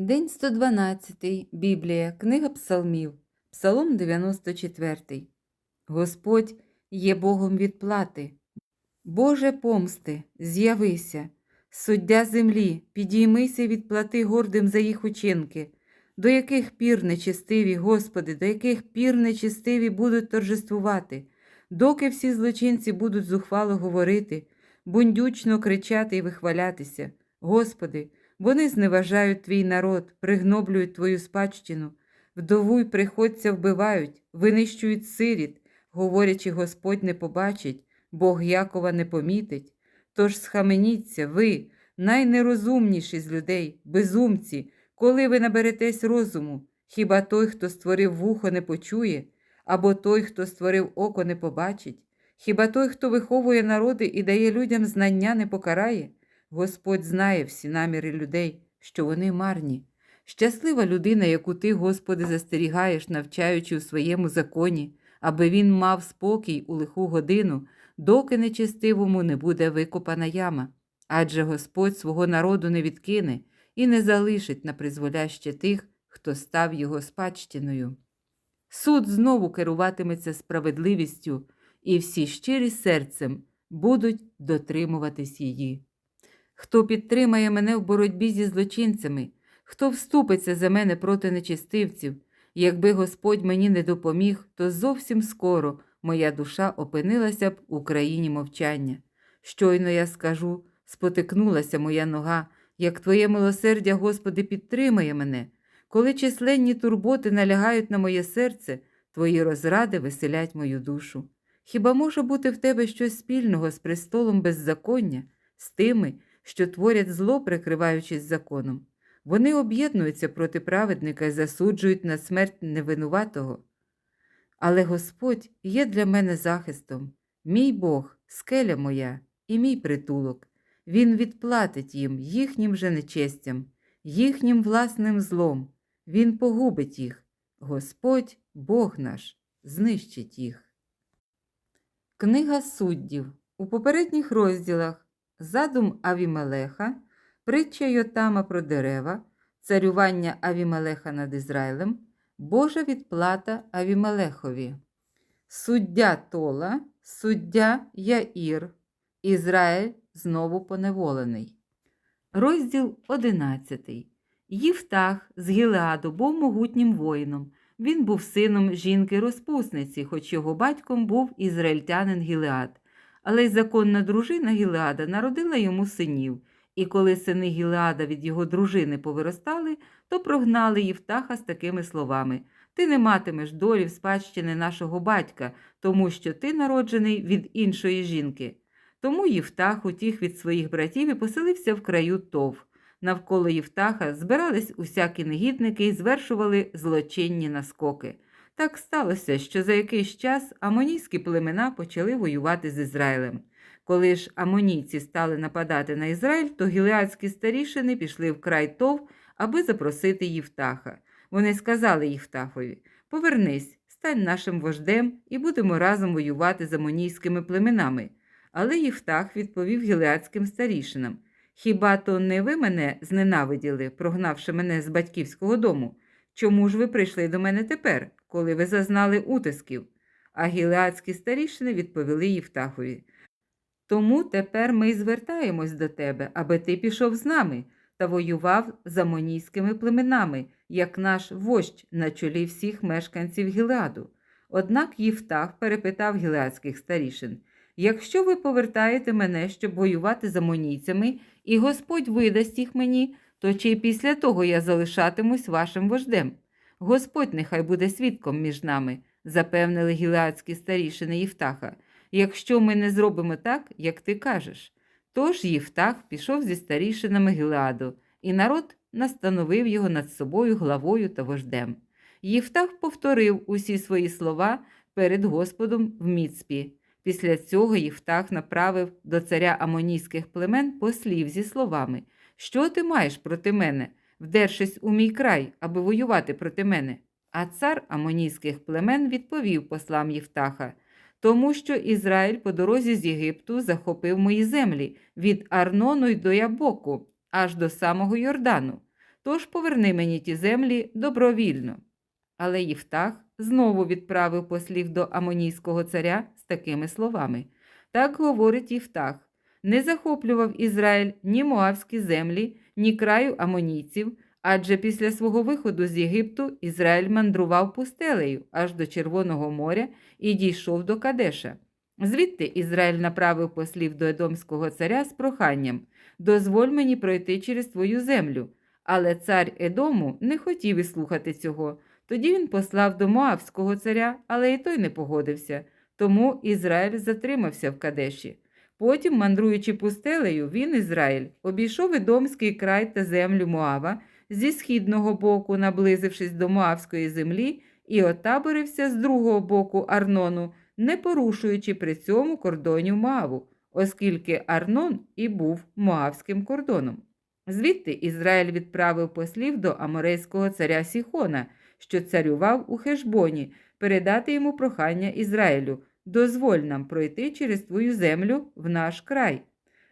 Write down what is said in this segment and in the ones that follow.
День 112. Біблія. Книга Псалмів. Псалом 94. Господь є Богом відплати. Боже помсти, з'явися. Суддя землі, підіймися і відплати гордим за їх учинки. До яких пір нечестиві, Господи, до яких пір нечестиві будуть торжествувати, доки всі злочинці будуть зухвало говорити, бундючно кричати і вихвалятися. Господи, вони зневажають твій народ, пригноблюють твою спадщину, вдову й приходця вбивають, винищують сиріт, говорячи, Господь не побачить, Бог Якова не помітить. Тож схаменіться, ви, найнерозумніші з людей, безумці, коли ви наберетесь розуму, хіба той, хто створив вухо, не почує, або той, хто створив око, не побачить, хіба той, хто виховує народи і дає людям знання, не покарає? Господь знає всі наміри людей, що вони марні. Щаслива людина, яку ти, Господи, застерігаєш, навчаючи у своєму законі, аби він мав спокій у лиху годину, доки нечестивому не буде викопана яма. Адже Господь свого народу не відкине і не залишить на призволяще тих, хто став його спадщиною. Суд знову керуватиметься справедливістю, і всі щирі серцем будуть дотримуватись її. Хто підтримає мене в боротьбі зі злочинцями, хто вступиться за мене проти нечистивців, якби Господь мені не допоміг, то зовсім скоро моя душа опинилася б у країні мовчання. Щойно я скажу, спотикнулася моя нога, як Твоє милосердя, Господи, підтримає мене. Коли численні турботи налягають на моє серце, Твої розради веселять мою душу. Хіба може бути в тебе щось спільного з престолом беззаконня, з тими, що творять зло, прикриваючись законом? Вони об'єднуються проти праведника і засуджують на смерть невинуватого. Але Господь є для мене захистом, мій Бог, скеля моя і мій притулок. Він відплатить їм їхнім же нечестям, їхнім власним злом. Він погубить їх. Господь, Бог наш, знищить їх. Книга суддів у попередніх розділах задум Авімелеха, притча Йотама про дерева, царювання Авімелеха над Ізраїлем, Божа відплата Авімелехові, суддя Тола, суддя Яїр, Ізраїль знову поневолений. Розділ 11. Ївтах з Гілеаду був могутнім воїном. Він був сином жінки-розпусниці, хоч його батьком був ізраїльтянин Гілеад. Але й законна дружина Гілеада народила йому синів, і коли сини Гілеада від його дружини повиростали, то прогнали Євтаха з такими словами Ти не матимеш долі в спадщини нашого батька, тому що ти народжений від іншої жінки. Тому Євтах утіх від своїх братів і поселився в краю Тов. Навколо Євтаха збирались усякі негідники і звершували злочинні наскоки. Так сталося, що за якийсь час амонійські племена почали воювати з Ізраїлем. Коли ж амонійці стали нападати на Ізраїль, то гілеадські старішини пішли в край Тов, аби запросити Євтаха. Вони сказали Євтахові Повернись, стань нашим вождем і будемо разом воювати з амонійськими племенами. Але Євтах відповів гілеадським старішинам Хіба то не ви мене зненавиділи, прогнавши мене з батьківського дому? Чому ж ви прийшли до мене тепер, коли ви зазнали утисків? А гілеадські старішини відповіли Євтахові. Тому тепер ми звертаємось до тебе, аби ти пішов з нами та воював з амонійськими племенами, як наш вождь на чолі всіх мешканців Гілеаду. Однак Євтах перепитав гілеадських старішин Якщо ви повертаєте мене, щоб воювати з амонійцями, і Господь видасть їх мені, то чи й після того я залишатимусь вашим вождем? Господь нехай буде свідком між нами, запевнили гілеадські старішини Євтаха, якщо ми не зробимо так, як ти кажеш. Тож Євтах пішов зі старішинами Гілеаду, і народ настановив його над собою главою та вождем. Євтах повторив усі свої слова перед Господом в Міцпі. Після цього Євтах направив до царя амонійських племен послів зі словами Що ти маєш проти мене, вдершись у мій край, аби воювати проти мене? А цар амонійських племен відповів послам Євтаха тому що Ізраїль по дорозі з Єгипту захопив мої землі від Арнону й до Ябоку, аж до самого Йордану. Тож поверни мені ті землі добровільно. Але Єфтах знову відправив послів до Амонійського царя з такими словами. Так говорить Єфтах. Не захоплював Ізраїль ні Моавські землі, ні краю амонійців, адже після свого виходу з Єгипту Ізраїль мандрував пустелею аж до Червоного моря і дійшов до Кадеша. Звідти Ізраїль направив послів до Едомського царя з проханням дозволь мені пройти через твою землю. Але цар Едому не хотів і слухати цього. Тоді він послав до Моавського царя, але і той не погодився. Тому Ізраїль затримався в Кадеші. Потім, мандруючи пустелею, він, Ізраїль, обійшов Едомський край та землю Моава зі східного боку, наблизившись до Моавської землі, і отаборився з другого боку Арнону, не порушуючи при цьому кордонів Моаву, оскільки Арнон і був Моавським кордоном. Звідти Ізраїль відправив послів до аморейського царя Сіхона, що царював у Хешбоні, передати йому прохання Ізраїлю дозволь нам пройти через твою землю в наш край.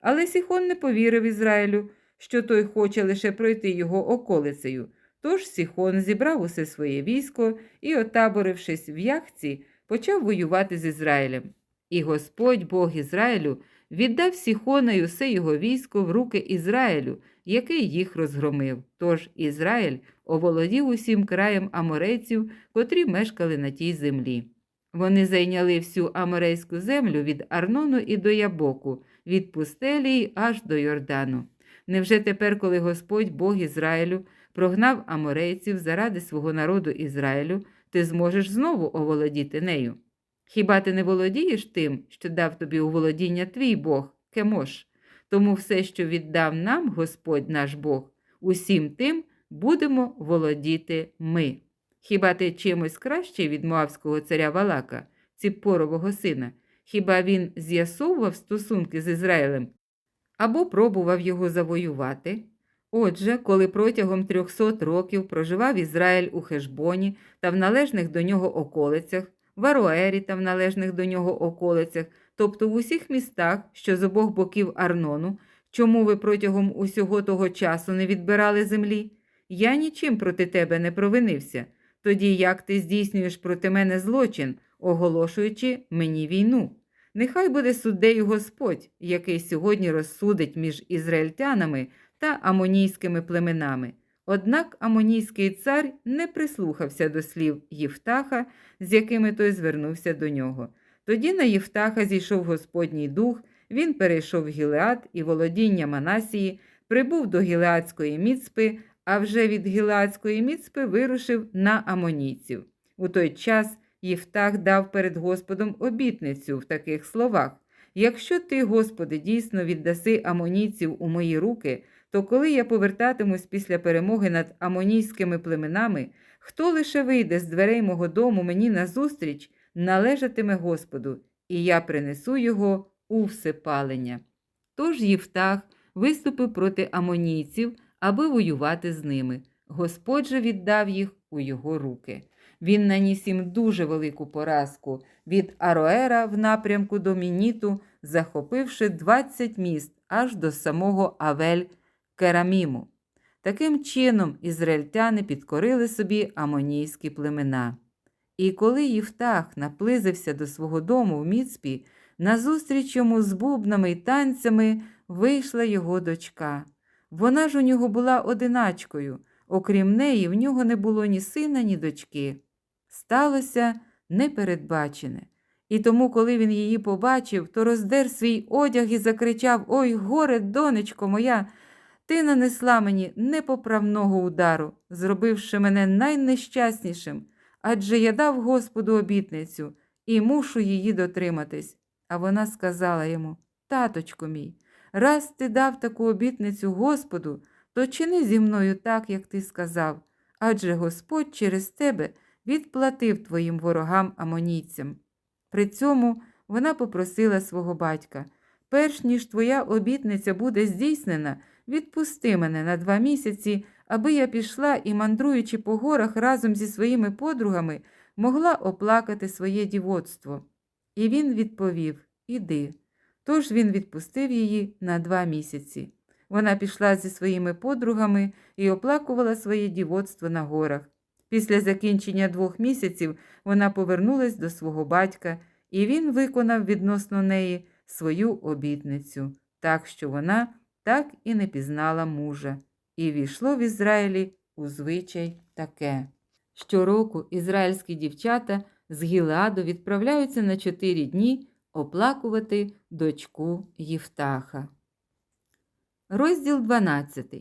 Але Сіхон не повірив Ізраїлю, що той хоче лише пройти його околицею. Тож Сіхон зібрав усе своє військо і, отаборившись в яхці, почав воювати з Ізраїлем. І Господь Бог Ізраїлю віддав Сіхона й усе його військо в руки Ізраїлю, який їх розгромив. Тож Ізраїль оволодів усім краєм аморейців, котрі мешкали на тій землі. Вони зайняли всю аморейську землю від Арнону і до Ябоку, від пустелі аж до Йордану. Невже тепер, коли Господь Бог Ізраїлю прогнав аморейців заради свого народу Ізраїлю, ти зможеш знову оволодіти нею? Хіба ти не володієш тим, що дав тобі у володіння твій Бог, Кемош? Тому все, що віддав нам Господь наш Бог, усім тим будемо володіти ми. Хіба ти чимось кращий від моавського царя Валака, Ціппорового сина? Хіба він з'ясовував стосунки з Ізраїлем або пробував його завоювати? Отже, коли протягом трьохсот років проживав Ізраїль у Хешбоні та в належних до нього околицях, в Аруері та в належних до нього околицях, тобто в усіх містах, що з обох боків Арнону, чому ви протягом усього того часу не відбирали землі? Я нічим проти тебе не провинився. Тоді як ти здійснюєш проти мене злочин, оголошуючи мені війну? Нехай буде суддею Господь, який сьогодні розсудить між ізраїльтянами та амонійськими племенами. Однак амонійський цар не прислухався до слів Євтаха, з якими той звернувся до нього. Тоді на Євтаха зійшов Господній дух, він перейшов Гілеад і володіння Манасії, прибув до Гілеадської міцпи, а вже від Гілеадської міцпи вирушив на амонійців. У той час Євтах дав перед Господом обітницю в таких словах: Якщо ти, Господи, дійсно віддаси амонійців у мої руки, то коли я повертатимусь після перемоги над амонійськими племенами, хто лише вийде з дверей мого дому мені назустріч, належатиме Господу, і я принесу його у всепалення. Тож Євтах виступив проти амонійців, аби воювати з ними. Господь же віддав їх у його руки. Він наніс їм дуже велику поразку від Ароера в напрямку до Мініту, захопивши 20 міст аж до самого Авель Кераміму. Таким чином ізраїльтяни підкорили собі амонійські племена. І коли Євтах наблизився до свого дому в Міцпі, назустріч йому з бубнами й танцями вийшла його дочка. Вона ж у нього була одиначкою, окрім неї, в нього не було ні сина, ні дочки. Сталося непередбачене. І тому, коли він її побачив, то роздер свій одяг і закричав Ой, горе, донечко моя, ти нанесла мені непоправного удару, зробивши мене найнещаснішим, адже я дав Господу обітницю і мушу її дотриматись. А вона сказала йому Таточко мій, раз ти дав таку обітницю Господу, то чини зі мною так, як ти сказав, адже Господь через тебе відплатив твоїм ворогам амонійцям. При цьому вона попросила свого батька перш ніж твоя обітниця буде здійснена, відпусти мене на два місяці, аби я пішла і, мандруючи по горах разом зі своїми подругами, могла оплакати своє дівоцтво. І він відповів Іди. Тож він відпустив її на два місяці. Вона пішла зі своїми подругами і оплакувала своє дівоцтво на горах. Після закінчення двох місяців вона повернулась до свого батька, і він виконав відносно неї свою обітницю, так що вона так і не пізнала мужа. І війшло в Ізраїлі у звичай таке. Щороку ізраїльські дівчата з Гіладу відправляються на чотири дні оплакувати дочку Євтаха. Розділ 12.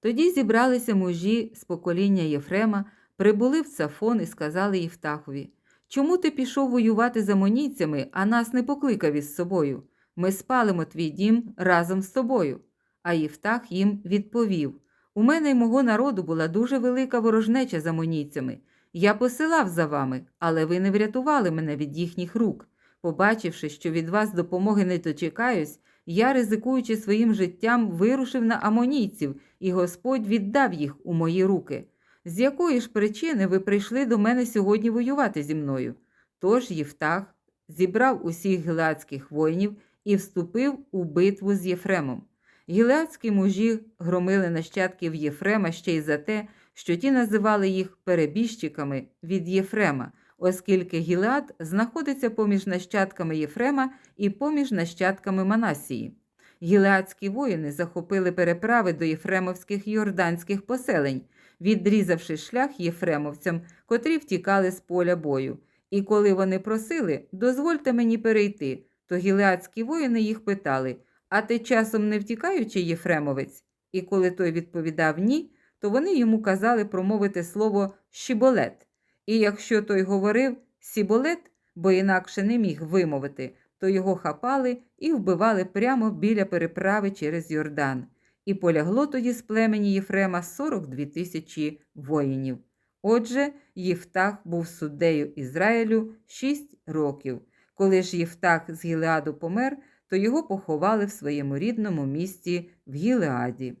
Тоді зібралися мужі з покоління Єфрема, прибули в Цафон і сказали Євтахові: Чому ти пішов воювати з амонійцями, а нас не покликав із собою? Ми спалимо твій дім разом з тобою. А Євтах їм відповів: У мене й мого народу була дуже велика ворожнеча з амонійцями. Я посилав за вами, але ви не врятували мене від їхніх рук. Побачивши, що від вас допомоги не дочекаюсь, я, ризикуючи своїм життям, вирушив на амонійців, і Господь віддав їх у мої руки. З якої ж причини ви прийшли до мене сьогодні воювати зі мною? Тож Євтах зібрав усіх гілеадських воїнів і вступив у битву з Єфремом. Гілеадські мужі громили нащадків Єфрема ще й за те, що ті називали їх перебіжчиками від Єфрема, оскільки Гілеад знаходиться поміж нащадками Єфрема і поміж нащадками Манасії. Гілеадські воїни захопили переправи до єфремовських йорданських поселень, відрізавши шлях єфремовцям, котрі втікали з поля бою. І коли вони просили, дозвольте мені перейти, то гілеадські воїни їх питали: А ти часом не втікаючи, Єфремовець? І коли той відповідав ні, то вони йому казали промовити слово щіболет. І якщо той говорив сіболет, бо інакше не міг вимовити, то його хапали і вбивали прямо біля переправи через Йордан. І полягло тоді з племені Єфрема 42 тисячі воїнів. Отже, Єфтах був суддею Ізраїлю 6 років. Коли ж Єфтах з Гілеаду помер, то його поховали в своєму рідному місті в Гілеаді.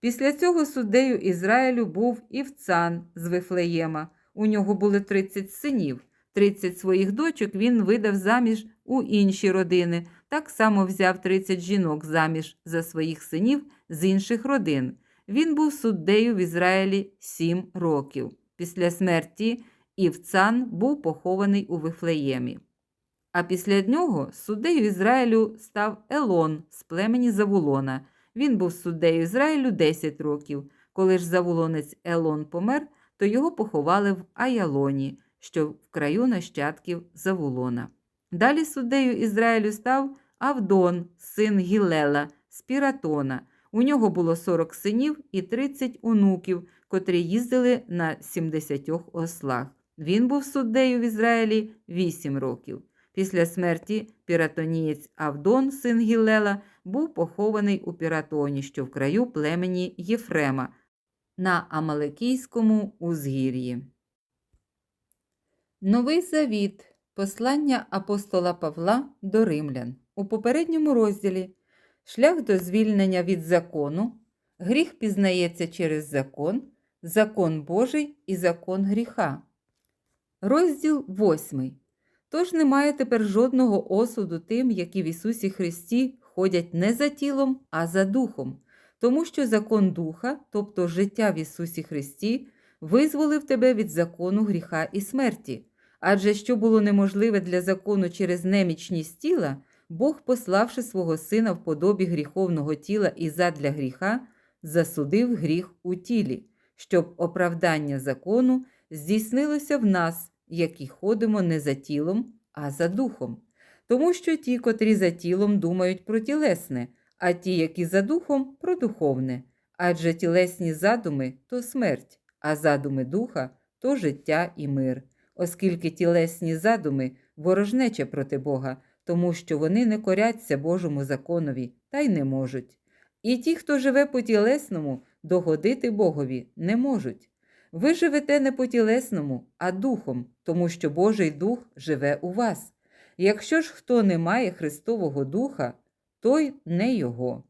Після цього суддею Ізраїлю був Івцан з Вифлеєма. У нього були 30 синів. 30 своїх дочок він видав заміж у інші родини, так само взяв 30 жінок заміж за своїх синів з інших родин. Він був суддею в Ізраїлі 7 років. Після смерті Івцан був похований у Вифлеємі. А після нього суддею Ізраїлю став Елон з племені Завулона. Він був суддею Ізраїлю 10 років. Коли ж завулонець Елон помер, то його поховали в Аялоні, що в краю нащадків Завулона. Далі суддею Ізраїлю став Авдон, син Гілела, з Піратона. У нього було 40 синів і 30 онуків, котрі їздили на 70 ослах. Він був суддею в Ізраїлі 8 років. Після смерті піратонієць Авдон, син Гілела, був похований у Піратоні, що в краю племені Єфрема на Амалекійському узгір'ї. Новий Завіт. Послання апостола Павла до римлян. У попередньому розділі Шлях до звільнення від закону, гріх пізнається через закон, закон Божий і закон гріха. Розділ 8. Тож немає тепер жодного осуду тим, які в Ісусі Христі ходять не за тілом, а за духом, тому що закон духа, тобто життя в Ісусі Христі, визволив тебе від закону гріха і смерті. Адже що було неможливе для закону через немічність тіла, Бог, пославши свого Сина в подобі гріховного тіла і задля гріха, засудив гріх у тілі, щоб оправдання закону здійснилося в нас, які ходимо не за тілом, а за духом. Тому що ті, котрі за тілом думають про тілесне, а ті, які за духом, про духовне. Адже тілесні задуми то смерть, а задуми духа то життя і мир, оскільки тілесні задуми ворожнеча проти Бога, тому що вони не коряться Божому законові та й не можуть. І ті, хто живе по тілесному, догодити Богові не можуть. Ви живете не по тілесному, а духом, тому що Божий дух живе у вас. Якщо ж хто не має Христового Духа, той не Його.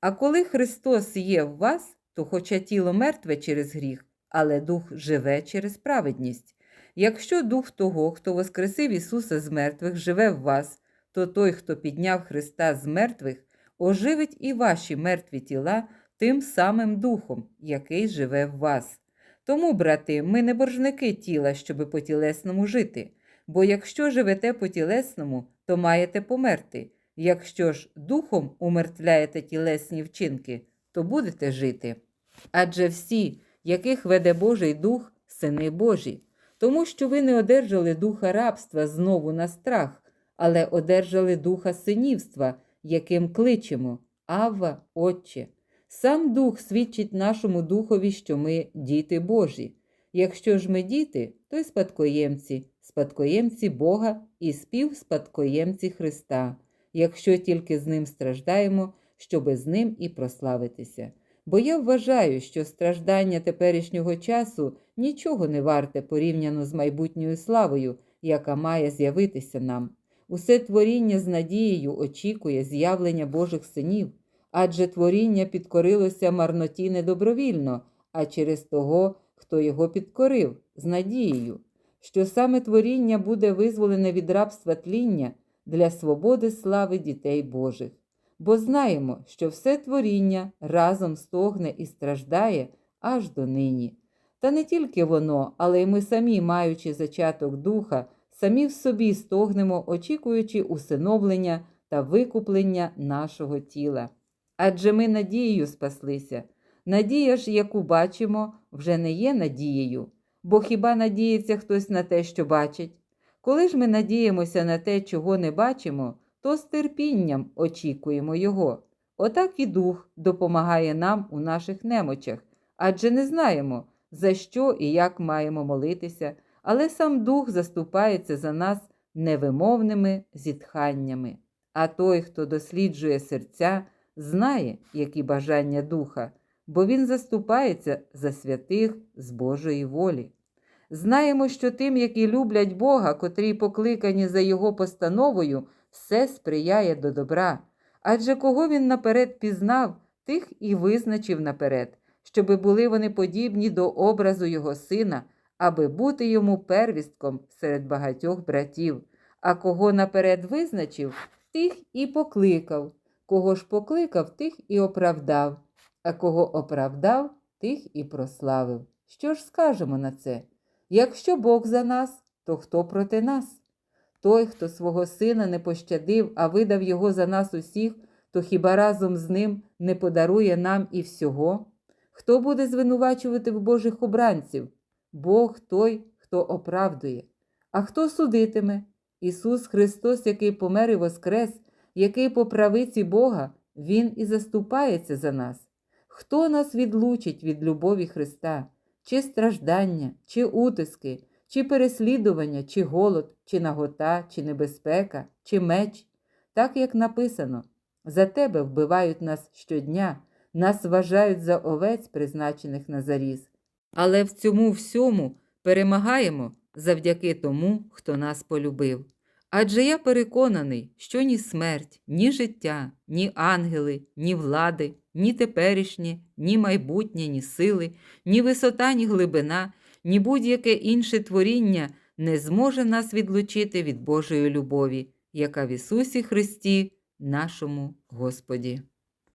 А коли Христос є в вас, то хоча тіло мертве через гріх, але дух живе через праведність. Якщо дух того, хто воскресив Ісуса з мертвих, живе в вас, то той, хто підняв Христа з мертвих, оживить і ваші мертві тіла тим самим духом, який живе в вас. Тому, брати, ми не боржники тіла, щоби по тілесному жити, бо якщо живете по тілесному, то маєте померти. Якщо ж духом умертвляєте тілесні вчинки, то будете жити. Адже всі, яких веде Божий Дух, сини Божі, тому що ви не одержали духа рабства знову на страх, але одержали духа синівства, яким кличемо Авва, Отче. Сам Дух свідчить нашому духові, що ми діти Божі. Якщо ж ми діти, то й спадкоємці, спадкоємці Бога і співспадкоємці Христа, якщо тільки з ним страждаємо, щоби з ним і прославитися. Бо я вважаю, що страждання теперішнього часу нічого не варте порівняно з майбутньою славою, яка має з'явитися нам. Усе творіння з надією очікує з'явлення Божих синів, адже творіння підкорилося марноті не добровільно, а через того, хто його підкорив, з надією, що саме творіння буде визволене від рабства тління для свободи слави дітей Божих. Бо знаємо, що все творіння разом стогне і страждає аж до нині. Та не тільки воно, але й ми самі, маючи зачаток духа, самі в собі стогнемо, очікуючи усиновлення та викуплення нашого тіла. Адже ми надією спаслися. Надія ж, яку бачимо, вже не є надією, бо хіба надіється хтось на те, що бачить? Коли ж ми надіємося на те, чого не бачимо, то з терпінням очікуємо Його. Отак і Дух допомагає нам у наших немочах, адже не знаємо, за що і як маємо молитися, але сам Дух заступається за нас невимовними зітханнями. А той, хто досліджує серця, знає, які бажання духа, бо він заступається за святих з Божої волі. Знаємо, що тим, які люблять Бога, котрі покликані за Його постановою, все сприяє до добра. Адже кого він наперед пізнав, тих і визначив наперед, щоби були вони подібні до образу Його сина, аби бути йому первістком серед багатьох братів. А кого наперед визначив, тих і покликав, кого ж покликав, тих і оправдав, а кого оправдав, тих і прославив. Що ж скажемо на це? Якщо Бог за нас, то хто проти нас? Той, хто свого сина не пощадив, а видав його за нас усіх, то хіба разом з ним не подарує нам і всього? Хто буде звинувачувати в Божих обранців? Бог той, хто оправдує. А хто судитиме? Ісус Христос, який помер і воскрес, який по правиці Бога, Він і заступається за нас. Хто нас відлучить від любові Христа, чи страждання, чи утиски, чи переслідування, чи голод, чи нагота, чи небезпека, чи меч, так як написано: за тебе вбивають нас щодня, нас вважають за овець, призначених на заріз. Але в цьому всьому перемагаємо завдяки тому, хто нас полюбив. Адже я переконаний, що ні смерть, ні життя, ні ангели, ні влади, ні теперішнє, ні майбутнє, ні сили, ні висота, ні глибина, ні будь-яке інше творіння не зможе нас відлучити від Божої любові, яка в Ісусі Христі, нашому Господі.